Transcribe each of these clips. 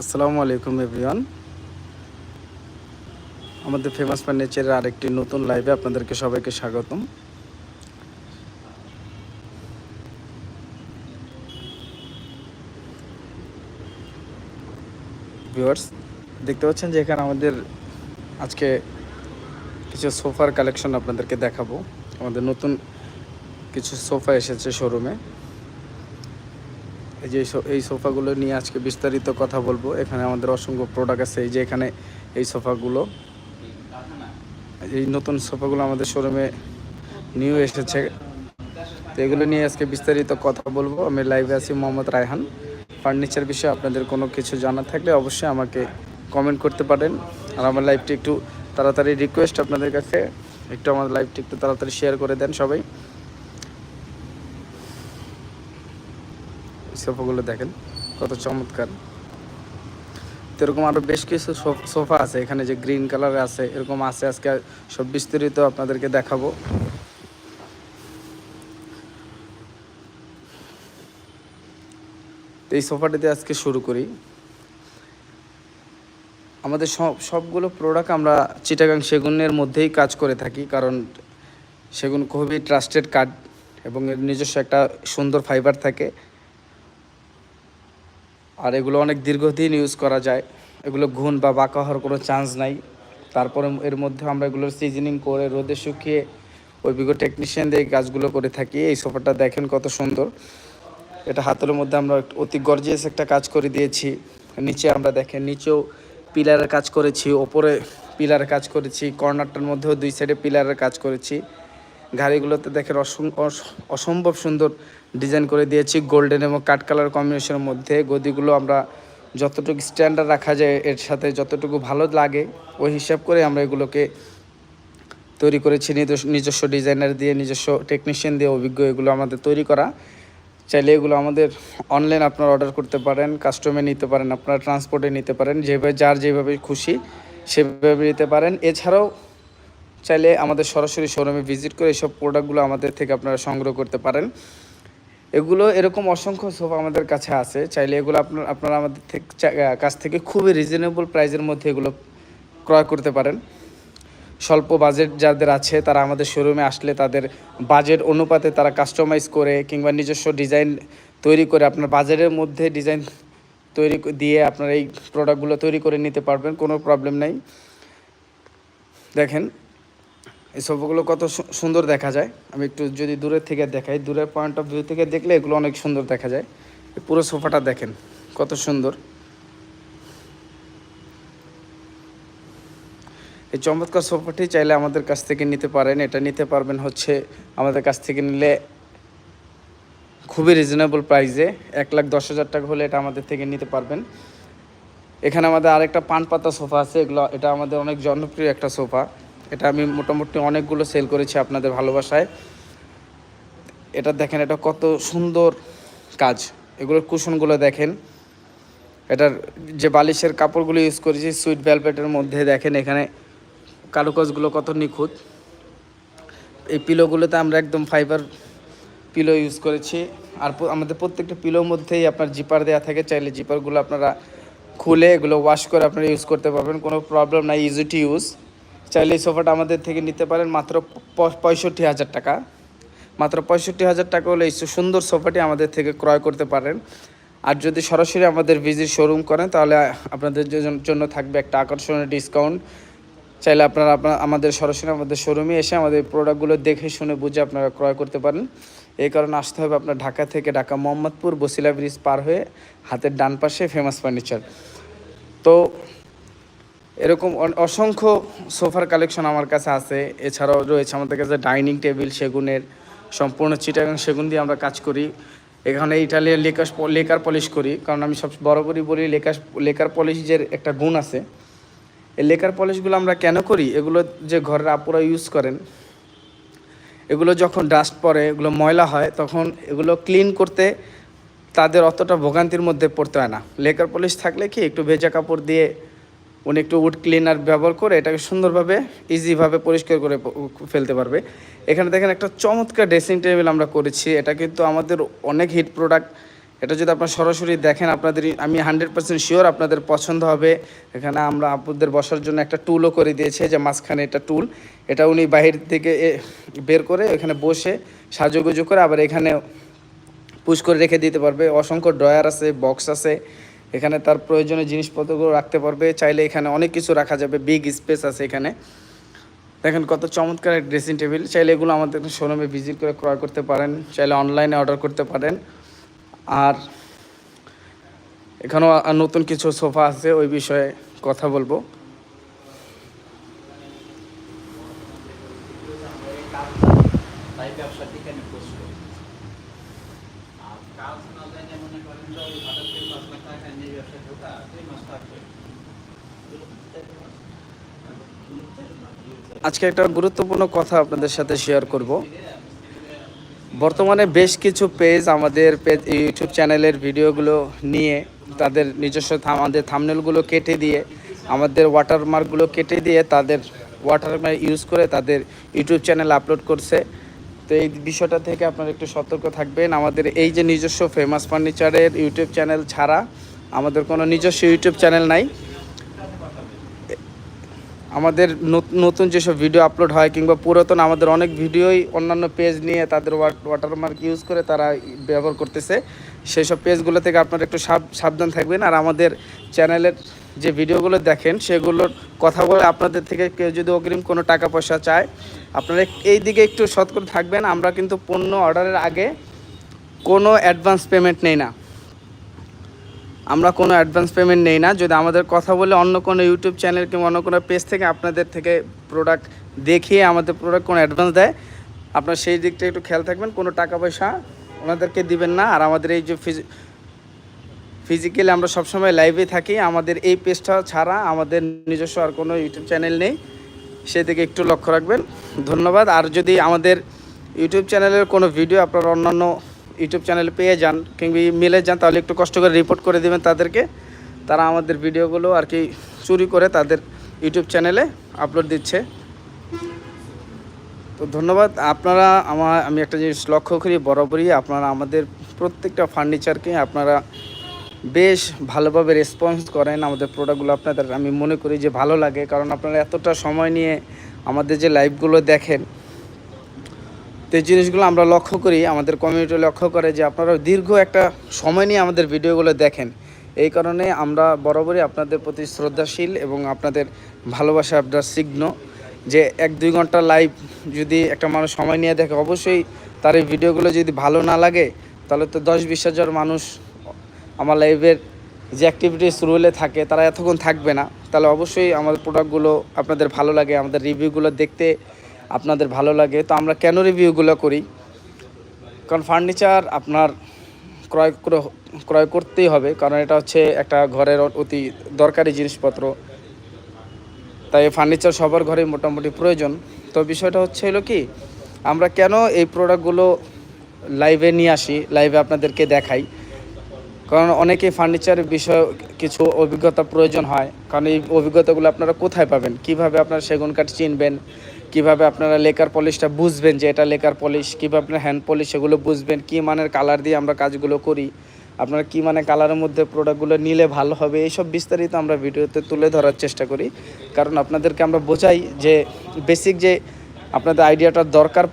আসসালামু আলাইকুম এভরিওয়ান আমাদের ফেমাস ফার্নিচারের আরেকটি নতুন লাইভে আপনাদেরকে সবাইকে স্বাগতম। ভিউয়ার্স দেখতে পাচ্ছেন যে এখানে আমাদের আজকে কিছু সোফার কালেকশন আপনাদেরকে দেখাবো। আমাদের নতুন কিছু সোফা এসেছে শোরুমে এই যে এই সোফাগুলো নিয়ে আজকে বিস্তারিত কথা বলব। এখানে আমাদের অসংখ্য প্রোডাক্ট আছে। এই যে এখানে এই সোফাগুলো, এই নতুন সোফাগুলো আমাদের শোরুমে নিউ এসেছে। তো এগুলো নিয়ে আজকে বিস্তারিত কথা বলব। আমি লাইভে আছি মোহাম্মদ রায়হান। ফার্নিচার বিষয়ে আপনাদের কোনো কিছু জানার থাকলে অবশ্যই আমাকে কমেন্ট করতে পারেন। আর আমার লাইভটি একটু তাড়াতাড়ি রিকোয়েস্ট আপনাদের কাছে। একটু আমার লাইভটি একটু তাড়াতাড়ি শেয়ার করে দেন সবাই। সোফাগুলো দেখেন, কত চমৎকার। তো এরকম আরও বেশ কিছু সোফা আছে, এখানে যে গ্রিন কালার আছে, এরকম আছে আজকে, সব বিস্তারিত আপনাদেরকে দেখাবো। এই সোফাটিতে আজকে শুরু করি। আমাদের সব সবগুলো প্রোডাক্ট আমরা চিটাগাং সেগুনের মধ্যেই কাজ করে থাকি, কারণ সেগুন খুবই ট্রাস্টেড কার্ড এবং নিজস্ব একটা সুন্দর ফাইবার থাকে। আর এগুলো অনেক দীর্ঘদিন ইউজ করা যায়। এগুলো ঘুণ বা বাঁকা হওয়ার কোনো চান্স নাই। তারপরে এর মধ্যে আমরা এগুলোর সিজনিং করে রোদে শুকিয়ে বিগো টেকনিশিয়ান দিয়ে কাজগুলো করে থাকি। এই সোফাটা দেখেন কত সুন্দর। এটা হাতের মধ্যে আমরা অতি গর্জিয়াস একটা কাজ করে দিয়েছি। নিচে আমরা দেখেন নিচেও পিলারের কাজ করেছি, ওপরে পিলারের কাজ করেছি, কর্নারটার মধ্যেও দুই সাইডে পিলারের কাজ করেছি। গাড়িগুলোতে দেখেন অসম- অস- অসম্ভব সুন্দর ডিজাইন করে দিয়েছি গোল্ডেন এবং কাঠ কালার কম্বিনেশনের মধ্যে। গদিগুলো আমরা যতটুকু স্ট্যান্ডার্ড রাখা যায়, এর সাথে যতটুকু ভালো লাগে, ওই হিসাব করে আমরা এগুলোকে তৈরি করেছি। নিজস্ব ডিজাইনার দিয়ে, নিজস্ব টেকনিশিয়ান দিয়ে অভিজ্ঞ এগুলো আমাদের তৈরি করা। চাইলে এগুলো আমাদের অনলাইন আপনারা অর্ডার করতে পারেন কাস্টমে নিতে পারেন, আপনারা ট্রান্সপোর্টে নিতে পারেন। যেভাবে যার যেভাবে খুশি সেভাবে নিতে পারেন। এছাড়াও চাইলে আমাদের সরাসরি শোরুমে ভিজিট করে এইসব প্রোডাক্টগুলো আমাদের থেকে আপনারা সংগ্রহ করতে পারেন। এগুলো এরকম অসংখ্য সোফা আমাদের কাছে আছে। চাইলে এগুলো আপনার, আপনারা আমাদের থেকে কাছ থেকে খুবই রিজনেবল প্রাইসের মধ্যে এগুলো ক্রয় করতে পারেন। স্বল্প বাজেট যাদের আছে, তারা আমাদের শোরুমে আসলে তাদের বাজেট অনুপাতে তারা কাস্টমাইজ করে কিংবা নিজস্ব ডিজাইন তৈরি করে আপনার বাজেটের মধ্যে ডিজাইন তৈরি দিয়ে আপনার এই প্রোডাক্টগুলো তৈরি করে নিতে পারবেন, কোনো প্রবলেম নাই। দেখেন এই সোফাগুলো কত সুন্দর দেখা যায়। আমি একটু যদি দূরের থেকে দেখাই, দূরের পয়েন্ট অফ ভিউ থেকে দেখলে এগুলো অনেক সুন্দর দেখা যায়। পুরো সোফাটা দেখেন, কত সুন্দর। এই চমৎকার সোফাটি চাইলে আমাদের কাছ থেকে নিতে পারেন। এটা নিতে পারবেন হচ্ছে আমাদের কাছ থেকে নিলে খুবই রিজনেবল প্রাইসে এক লাখ দশ হাজার টাকা হলে এটা আমাদের থেকে নিতে পারবেন। এখানে আমাদের আরেকটা পান পাতা সোফা আছে। এগুলো, এটা আমাদের অনেক জনপ্রিয় একটা সোফা। এটা আমি মোটামুটি অনেকগুলো সেল করেছি আপনাদের ভালোবাসায়। এটা দেখেন, এটা কত সুন্দর কাজ। এগুলোর কুশনগুলো দেখেন। এটার যে বালিশের কাপড়গুলো ইউজ করেছি সুইট ভ্যালভেটের মধ্যে দেখেন, এখানে কারুকাজগুলো কত নিখুঁত। এই পিলোগুলোতে আমরা একদম ফাইবার পিলো ইউজ করেছি। আর আমাদের প্রত্যেকটা পিলোর মধ্যেই আপনার জিপার দেওয়া থাকে। চাইলে জিপারগুলো আপনারা খুলে এগুলো ওয়াশ করে আপনারা ইউজ করতে পারবেন। কোনো প্রবলেম নাই ইজি টু ইউজ চাইলে এই সোফাটা আমাদের থেকে নিতে পারেন মাত্র পঁয়ষট্টি হাজার টাকা। মাত্র পঁয়ষট্টি হাজার টাকা হলে এই সুন্দর সোফাটি আমাদের থেকে ক্রয় করতে পারেন। আর যদি সরাসরি আমাদের ভিজিট শোরুম করেন, তাহলে আপনাদের জন্য থাকবে একটা আকর্ষণীয় ডিসকাউন্ট। চাইলে আপনারা আপনার আমাদের সরাসরি আমাদের শোরুমে এসে আমাদের প্রোডাক্টগুলো দেখে শুনে বুঝে আপনারা ক্রয় করতে পারেন। এই কারণে আসতে হবে আপনার ঢাকা থেকে ঢাকা মোহাম্মদপুর বসিলা ব্রিজ পার হয়ে হাতের ডান পাশে ফেমাস ফার্নিচার তো এরকম অসংখ্য সোফার কালেকশন আমার কাছে আছে। এছাড়াও রয়েছে আমাদের কাছে ডাইনিং টেবিল, সেগুনের সম্পূর্ণ চিটাগাং সেগুন দিয়ে আমরা কাজ করি। এখানে ইটালিয়ান লেকার লেকার পলিশ করি। কারণ আমি সব বরাবরই বলি লেকার লেকার পলিশের একটা গুণ আছে। এই লেকার পলিশগুলো আমরা কেন করি? এগুলো যে ঘরের আপুরা ইউজ করেন, এগুলো যখন ডাস্ট পড়ে, এগুলো ময়লা হয়, তখন এগুলো ক্লিন করতে তাদের অতটা ভোগান্তির মধ্যে পড়তে হয় না। লেকার পলিশ থাকলে কি একটু ভেজা কাপড় দিয়ে উনি একটু উড ক্লিনার ব্যবহার করে এটাকে সুন্দরভাবে ইজিভাবে পরিষ্কার করে ফেলতে পারবে। এখানে দেখেন একটা চমৎকার ড্রেসিং টেবিল আমরা করেছি। এটা কিন্তু আমাদের অনেক হিট প্রোডাক্ট এটা যদি আপনার সরাসরি দেখেন, আপনাদের আমি হান্ড্রেড পার্সেন্ট শিওর আপনাদের পছন্দ হবে। এখানে আমরা আপুদের বসার জন্য একটা টুলও করে দিয়েছে যে মাঝখানে এটা টুল এটা উনি বাহির থেকে বের করে এখানে বসে সাজুগুজু করে আবার এখানে পুশ করে রেখে দিতে পারবে। অসংখ্য ড্রয়ার আছে বক্স আছে। এখানে তার প্রয়োজনীয় জিনিসপত্রগুলো রাখতে পারবে। চাইলে এখানে অনেক কিছু রাখা যাবে। বিগ স্পেস আছে এখানে। দেখেন কত চমৎকার এক ড্রেসিং টেবিল চাইলে এগুলো আমাদের শোরুমে ভিজিট করে ক্রয় করতে পারেন। চাইলে অনলাইনে অর্ডার করতে পারেন। আর এখানেও নতুন কিছু সোফা আছে। ওই বিষয়ে কথা বলব তাই ব্যবসার দিকে আমি পোস্ট করি আর কাজ না জানি মনে করেন যে ওই হঠাৎ করে পাঁচ লাখ টাকা নিয়ে ব্যবসা ঢোকা দুই মাস থাকবে আজকে একটা গুরুত্বপূর্ণ কথা আপনাদের সাথে শেয়ার করব। বর্তমানে বেশ কিছু পেজ আমাদের পেজ ইউটিউব চ্যানেলের ভিডিওগুলো নিয়ে তাদের নিজস্ব আমাদের থামনেলগুলো কেটে দিয়ে, আমাদের ওয়াটারমার্কগুলো কেটে দিয়ে তাদের ওয়াটারমার্ক ইউজ করে তাদের ইউটিউব চ্যানেল আপলোড করছে। তো এই বিষয়টা থেকে আপনারা একটু সতর্ক থাকবেন। আমাদের এই যে নিজস্ব ফেমাস ফার্নিচারের ইউটিউব চ্যানেল ছাড়া আমাদের কোনো নিজস্ব ইউটিউব চ্যানেল নাই। আমাদের নত- নতুন যেসব ভিডিও আপলোড হয় কিংবা পুরাতন আমাদের অনেক ভিডিওই অন্যান্য পেজ নিয়ে তাদের ওয়াটারমার্ক ইউজ করে তারা ব্যবহার করতেছে। সেই সব পেজগুলো থেকে আপনারা একটু সাব- সাবধান থাকবেন। আর আমাদের চ্যানেলের যে ভিডিওগুলো দেখেন, সেগুলোর কথা বলে আপনাদের থেকে কেউ যদি অগ্রিম কোনো টাকা পয়সা চায়, আপনারা এই দিকে একটু সতর্ক থাকবেন। আমরা কিন্তু পণ্য অর্ডারের আগে কোনো অ্যাডভান্স পেমেন্ট নেই না। আমরা কোনো অ্যাডভান্স পেমেন্ট নেই না। যদি আমাদের কথা বলে অন্য কোনো ইউটিউব চ্যানেল কিংবা অন্য কোনো পেজ থেকে আপনাদের থেকে প্রোডাক্ট দেখিয়ে আমাদের প্রোডাক্ট কোনো অ্যাডভান্স দেয়, আপনার সেই দিকটা একটু খেয়াল থাকবেন। কোনো টাকা পয়সা ওনাদেরকে দিবেন না। আর আমাদের এই যে ফিজিক্যালি আমরা সবসময় লাইভে থাকি। আমাদের এই পেজটা ছাড়া আমাদের নিজস্ব আর কোনো ইউটিউব চ্যানেল নেই। সেদিকে একটু লক্ষ্য রাখবেন। ধন্যবাদ। আর যদি আমাদের ইউটিউব চ্যানেলের কোনো ভিডিও আপনার অন্যান্য ইউটিউব চ্যানেলে পেয়ে যান কিংবা মেলে যান, তাহলে একটু কষ্ট করে রিপোর্ট করে দেবেন তাদেরকে। তারা আমাদের ভিডিওগুলো আর কি চুরি করে তাদের ইউটিউব চ্যানেলে আপলোড দিচ্ছে। তো ধন্যবাদ। আপনারা আমার, আমি একটা জিনিস লক্ষ্য করি বরাবরই, আপনারা আমাদের প্রত্যেকটা ফার্নিচারকে আপনারা বেশ ভালোভাবে রেসপন্স করেন আমাদের প্রোডাক্টগুলো আপনাদের, আমি মনে করি যে ভালো লাগে, কারণ আপনারা এতটা সময় নিয়ে আমাদের যে লাইভগুলো দেখেন তো জিনিসগুলো আমরা লক্ষ্য করি, আমাদের কমিউনিটি লক্ষ্য করে যে আপনারা দীর্ঘ একটা সময় নিয়ে আমাদের ভিডিওগুলো দেখেন। এই কারণে আমরা বরাবরই আপনাদের প্রতি শ্রদ্ধাশীল এবং আপনাদের ভালোবাসা আপনার সিগ্ন যে এক দুই ঘণ্টা লাইভ যদি একটা মানুষ সময় নিয়ে দেখে, অবশ্যই তার এই ভিডিওগুলো যদি ভালো না লাগে, তাহলে তো দশ বিশ হাজার মানুষ আমার লাইভের যে অ্যাক্টিভিটিস রুলে থাকে, তারা এতক্ষণ থাকবে না। তাহলে অবশ্যই আমাদের প্রোডাক্টগুলো আপনাদের ভালো লাগে, আমাদের রিভিউগুলো দেখতে আপনাদের ভালো লাগে, তো আমরা কেন রিভিউগুলো করি? কারণ ফার্নিচার আপনার ক্রয় ক্রয় করতেই হবে, কারণ এটা হচ্ছে একটা ঘরের অতি দরকারি জিনিসপত্র। তাই ফার্নিচার সবার ঘরে মোটামুটি প্রয়োজন। তো বিষয়টা হচ্ছে হলো কি, আমরা কেন এই প্রোডাক্টগুলো লাইভে নিয়ে আসি লাইভে আপনাদেরকে দেখাই? কারণ অনেকে ফার্নিচারের বিষয়ে কিছু অভিজ্ঞতা প্রয়োজন হয়। কারণ এই অভিজ্ঞতাগুলো আপনারা কোথায় পাবেন? কীভাবে আপনারা সেগুন কাঠ চিনবেন? কীভাবে আপনারা লেকার পলিশটা বুঝবেন যে এটা লেকার পলিশ, কীভাবে আপনার হ্যান্ড পলিশ সেগুলো বুঝবেন, কী মানের কালার দিয়ে আমরা কাজগুলো করি, আপনারা কী মানে কালারের মধ্যে প্রোডাক্টগুলো নিলে ভালো হবে, এইসব বিস্তারিত আমরা ভিডিওতে তুলে ধরার চেষ্টা করি। কারণ আপনাদেরকে আমরা বোঝাই যে বেসিক যে আপনাদের আইডিয়াটার দরকার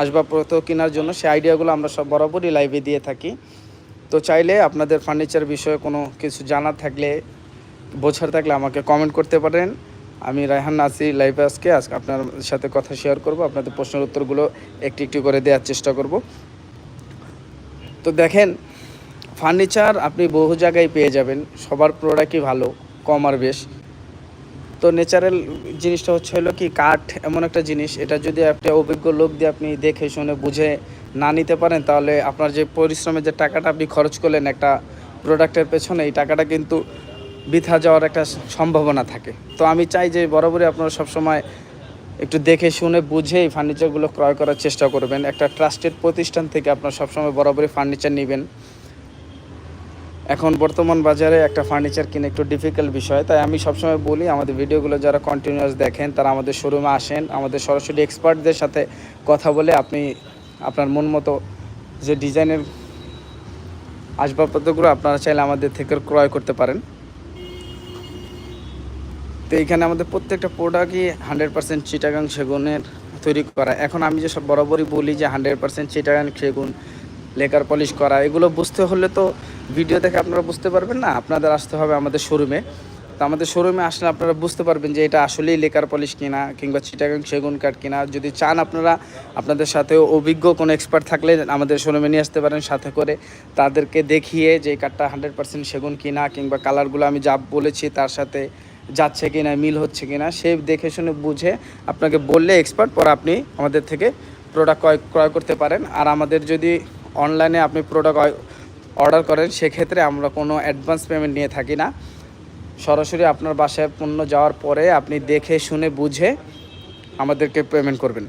আসবাবপত্র কেনার জন্য, সেই আইডিয়াগুলো আমরা সব বরাবরই লাইভে দিয়ে থাকি। তো চাইলে আপনাদের ফার্নিচার বিষয়ে কোনো কিছু জানার থাকলে, বোঝার থাকলে আমাকে কমেন্ট করতে পারেন। আমি রায়হান নাসি লাইভে আজকে। আজকে আপনার সাথে কথা শেয়ার করব। আপনাদের প্রশ্নের উত্তরগুলো একটি একটি করে দেওয়ার চেষ্টা করব। তো দেখেন ফার্নিচার আপনি বহু জায়গায় পেয়ে যাবেন। সবার প্রোডাক্টই ভালো, কম আর বেশ। তো ন্যাচারাল জিনিসটা হচ্ছে হলো কি, কাঠ এমন একটা জিনিস। এটা যদি আপনি অভিজ্ঞ লোক দিয়ে আপনি দেখে শুনে, বুঝে না নিতে পারেন, তাহলে আপনার যে পরিশ্রমের যে টাকাটা আপনি খরচ করলেন একটা প্রোডাক্টের পেছনে, এই টাকাটা কিন্তু বৃথা যাওয়ার একটা সম্ভাবনা থাকে। তো আমি চাই যে বরাবরই আপনারা সবসময় একটু দেখে শুনে বুঝে এই ফার্নিচারগুলো ক্রয় করার চেষ্টা করবেন। একটা ট্রাস্টেড প্রতিষ্ঠান থেকে আপনারা সবসময় বরাবরই ফার্নিচার নেবেন। এখন বর্তমান বাজারে একটা ফার্নিচার কিনে একটু ডিফিকাল্ট বিষয়, তাই আমি সবসময় বলি আমাদের ভিডিওগুলো যারা কন্টিনিউয়াস দেখেন, তারা আমাদের শোরুমে আসেন। আমাদের সরাসরি এক্সপার্টদের সাথে কথা বলে আপনি আপনার মন মতো যে ডিজাইনের আসবাবপত্রগুলো আপনারা চাইলে আমাদের থেকে ক্রয় করতে পারেন। তো এইখানে আমাদের প্রত্যেকটা প্রোডাক্টই হান্ড্রেড পার্সেন্ট চিটাগাং সেগুনের তৈরি করা। এখন আমি যে সব বরাবরই বলি যে হান্ড্রেড পার্সেন্ট চিটাগাং সেগুন, লেকার পলিশ করা, এগুলো বুঝতে হলে তো ভিডিও দেখে আপনারা বুঝতে পারবেন না, আপনাদের আসতে হবে আমাদের শোরুমে তো আমাদের শোরুমে আসলে আপনারা বুঝতে পারবেন যে এটা আসলেই লেকার পলিশ কিনা কিংবা চিটাগাং সেগুন কাঠ কিনা। যদি চান আপনারা আপনাদের সাথে অভিজ্ঞ কোনো এক্সপার্ট থাকলে আমাদের শোরুমে নিয়ে আসতে পারেন সাথে করে। তাদেরকে দেখিয়ে যে কাঠটা হান্ড্রেড পার্সেন্ট সেগুন কিনা কিংবা কালারগুলো আমি যা বলেছি তার সাথে যাচ্ছে কি না মিল হচ্ছে কি না সে দেখে শুনে বুঝে আপনাকে বললে এক্সপার্ট পরে আপনি আমাদের থেকে প্রোডাক্ট ক্রয় ক্রয় করতে পারেন। আর আমাদের যদি অনলাইনে আপনি প্রোডাক্ট অর্ডার করেন, সেক্ষেত্রে আমরা কোনো অ্যাডভান্স পেমেন্ট নিয়ে থাকি না। সরাসরি আপনার বাসায় পণ্য যাওয়ার পরে আপনি দেখে শুনে বুঝে আমাদেরকে পেমেন্ট করবেন।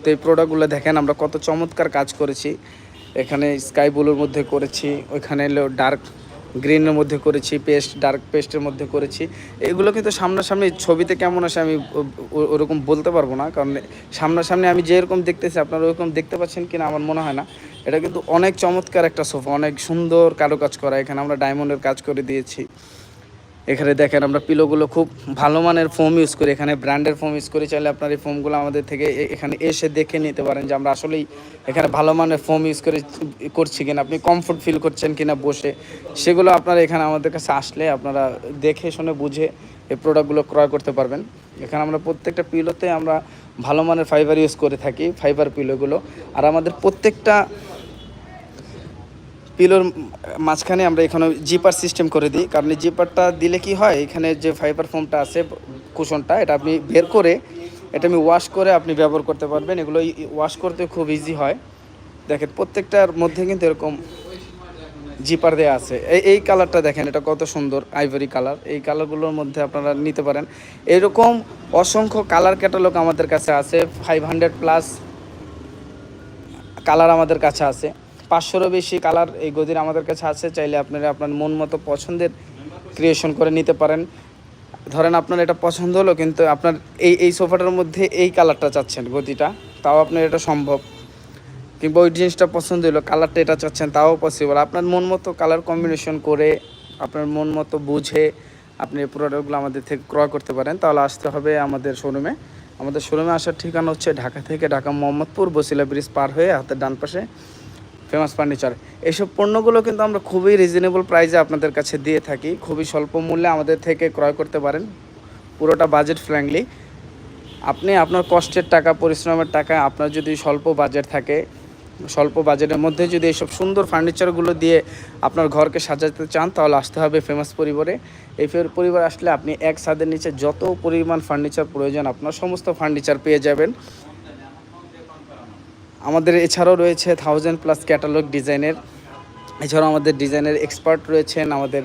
তো এই প্রোডাক্টগুলো দেখেন, আমরা কত চমৎকার কাজ করেছি। এখানে স্কাই ব্লুর মধ্যে করেছি, ওইখানে ডার্ক গ্রিনের মধ্যে করেছি পেস্ট ডার্ক পেস্টের মধ্যে করেছি। এগুলো কিন্তু সামনাসামনি ছবিতে কেমন আসে আমি ওরকম বলতে পারব না, কারণ সামনাসামনি আমি যেরকম দেখতেছি, আপনারা ওরকম দেখতে পাচ্ছেন কিনা আমার মনে হয় না। এটা কিন্তু অনেক চমৎকার একটা সোফা অনেক সুন্দর কারুকাজ করা, এখানে আমরা ডায়মন্ডের কাজ করে দিয়েছি। এখানে দেখেন আমরা পিলোগুলো খুব ভালো মানের ফোম ইউজ করি। এখানে ব্র্যান্ডের ফোম ইউজ করি, চাইলে আপনার এই ফোমগুলো আমাদের থেকে এখানে এসে দেখে নিতে পারেন যে আমরা আসলেই এখানে ভালো মানের ফোম ইউজ করে, করছি কিনা, আপনি কমফোর্ট ফিল করছেন কিনা বসে। সেগুলো আপনারা এখানে আমাদের কাছে আসলে আপনারা দেখে শুনে বুঝে এই প্রোডাক্টগুলো ক্রয় করতে পারবেন। এখানে আমরা প্রত্যেকটা পিলোতে আমরা ভালো মানের ফাইবার ইউজ করে থাকি ফাইবার পিলোগুলো। আর আমাদের প্রত্যেকটা পিলোর মাঝখানে আমরা এখানে জিপার সিস্টেম করে দিই। কারণ জিপারটা দিলে কি হয়, এখানে যে ফাইবার ফোমটা আছে, কুশনটা, এটা আপনি বের করে, এটা আমি ওয়াশ করে আপনি ব্যবহার করতে পারবেন। এগুলো ওয়াশ করতে খুব ইজি হয়। দেখেন, প্রত্যেকটার মধ্যে কিন্তু এরকম জিপার দেওয়া আছে। এই এই কালারটা দেখেন, এটা কত সুন্দর আইভরি কালার এই কালারগুলোর মধ্যে আপনারা নিতে পারেন। এরকম অসংখ্য কালার ক্যাটালগ আমাদের কাছে আছে ফাইভ হান্ড্রেড প্লাস কালার আমাদের কাছে আছে। পাঁচশোরও বেশি কালার এই গদির আমাদের কাছে আছে, চাইলে আপনারা আপনার মন মতো পছন্দের ক্রিয়েশন করে নিতে পারেন। ধরেন আপনার এটা পছন্দ হলো, কিন্তু আপনার এই এই সোফাটার মধ্যে এই কালারটা চাচ্ছেন গদিটা, তাও আপনার এটা সম্ভব। কিংবা ওই জিনিসটা পছন্দ হলো কালারটা এটা চাচ্ছেন, তাও পসিবল আপনার মন মতো কালার কম্বিনেশন করে, আপনার মন মতো বুঝে আপনি প্রোডাক্টগুলো আমাদের থেকে ক্রয় করতে পারেন, তাহলে আসতে হবে আমাদের শোরুমে আমাদের শোরুমে আসার ঠিকানা হচ্ছে ঢাকা থেকে ঢাকা মোহাম্মদপুর, বসিলা ব্রিজ পার হয়ে হাতের ডান পাশে ফেমাস ফার্নিচার এইসব পণ্যগুলো কিন্তু আমরা খুবই রিজনেবল প্রাইসে আপনাদের কাছে দিয়ে থাকি। খুবই স্বল্প মূল্যে আমাদের থেকে ক্রয় করতে পারেন। পুরোটা বাজেট ফ্রেন্ডলি আপনি আপনার কষ্টের টাকা, পরিশ্রমের টাকা, আপনার যদি স্বল্প বাজেট থাকে, স্বল্প বাজেটের মধ্যে যদি এইসব সুন্দর ফার্নিচারগুলো দিয়ে আপনার ঘরকে সাজাতে চান, তাহলে আসতে হবে ফেমাস পরিবারে। এই পরিবার আসলে আপনি এক ছাদের নিচে যত পরিমাণ ফার্নিচার প্রয়োজন, আপনার সমস্ত ফার্নিচার পেয়ে যাবেন। আমাদের এছাড়াও রয়েছে থাউজেন্ড প্লাস ক্যাটালগ ডিজাইনের এছাড়াও আমাদের ডিজাইনের এক্সপার্ট রয়েছেন, আমাদের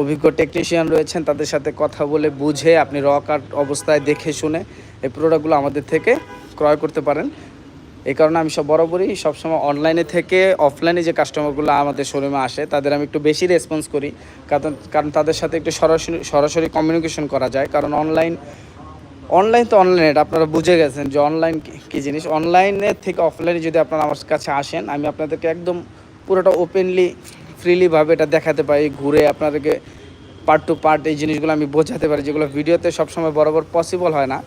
অভিজ্ঞ টেকনিশিয়ান রয়েছেন, তাদের সাথে কথা বলে বুঝে আপনি র কাট অবস্থায় দেখে শুনে এই প্রোডাক্টগুলো আমাদের থেকে ক্রয় করতে পারেন। এই কারণে আমি সব বরাবরই সবসময় অনলাইনে থেকে অফলাইনে যে কাস্টমারগুলো আমাদের শোরুমে আসে, তাদের আমি একটু বেশি রেসপন্স করি। কারণ কারণ তাদের সাথে একটু সরাসরি সরাসরি কমিউনিকেশন করা যায়। কারণ অনলাইন অনলাইন তো অনলাইন এটা আপনারা বুঝে গেছেন যে অনলাইন কী জিনিস? অনলাইনে থেকে অফলাইনে যদি আপনারা আমার কাছে আসেন, আমি আপনাদেরকে একদম পুরোটা ওপেনলি ফ্রিলিভাবে এটা দেখাতে পারি, ঘুরে আপনাদেরকে পার্ট টু পার্ট এই জিনিসগুলো আমি বোঝাতে পারি, যেগুলো ভিডিওতে সবসময় বরাবর পসিবল হয় না।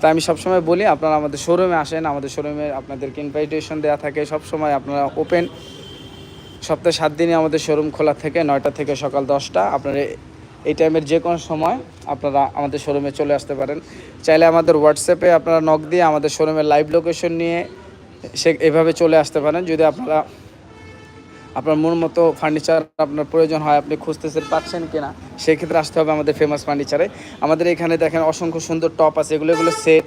তাই আমি সবসময় বলি, আপনারা আমাদের শোরুমে আসেন, আমাদের শোরুমে আপনাদেরকে ইনভাইটেশন দেওয়া থাকে, সবসময় আপনারা ওপেন সপ্তাহে সাত দিনই আমাদের শোরুম খোলা থেকে, নয়টা থেকে সকাল দশটা। আপনারা এই টাইমের যে কোনো সময় আপনারা আমাদের শোরুমে চলে আসতে পারেন। চাইলে আমাদের হোয়াটসঅ্যাপে আপনারা নক দিয়ে আমাদের শোরুমের লাইভ লোকেশন নিয়ে সে এভাবে চলে আসতে পারেন। যদি আপনারা, আপনার মন মতো ফার্নিচার আপনার প্রয়োজন হয়, আপনি খুঁজতেছেন, পাচ্ছেন কিনা সেই ক্ষেত্রে আসতে হবে আমাদের ফেমাস ফার্নিচারে আমাদের এখানে দেখেন অসংখ্য সুন্দর টপ আছে, এগুলো এগুলো সেট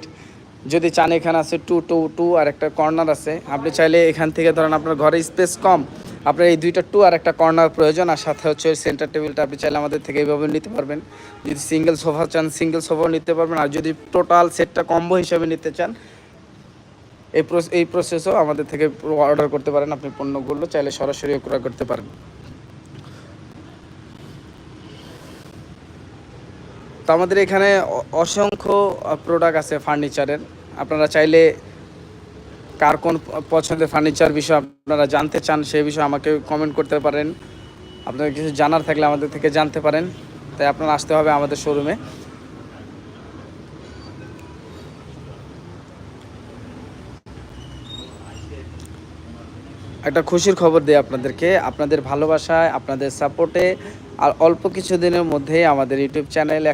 যদি চান এখানে আছে টু টু টু আর একটা কর্নার আছে। আপনি চাইলে এখান থেকে ধরেন আপনার ঘরে স্পেস কম আপনার এই দুইটা টু আর একটা কর্নার প্রয়োজন, আর সাথে হচ্ছে সেন্টার টেবিলটা আপনি চাইলে আমাদের থেকে এইভাবে নিতে পারবেন। যদি সিঙ্গেল সোফা চান সিঙ্গেল সোফাও নিতে পারবেন, আর যদি টোটাল সেটটা কম্বো হিসাবে নিতে চান, এই এই প্রসেসও আমাদের থেকে অর্ডার করতে পারেন। আপনি পণ্যগুলো চাইলে সরাসরি ক্রয় করতে পারেন। তো আমাদের এখানে অসংখ্য প্রোডাক্ট আছে ফার্নিচারের আপনারা চাইলে কার কোন পছন্দের ফার্নিচার বিষয়ে আপনারা জানতে চান সেই বিষয়ে আমাকে কমেন্ট করতে পারেন। আপনাদের কিছু জানার থাকলে আমাদের থেকে জানতে পারেন। তাই আপনারা আসতে হবে আমাদের শোরুমে একটা খুশির খবর দিই আপনাদেরকে। আপনাদের ভালোবাসায়, আপনাদের সাপোর্টে আর অল্প কিছু দিনের মধ্যেই আমাদের ইউটিউব চ্যানেল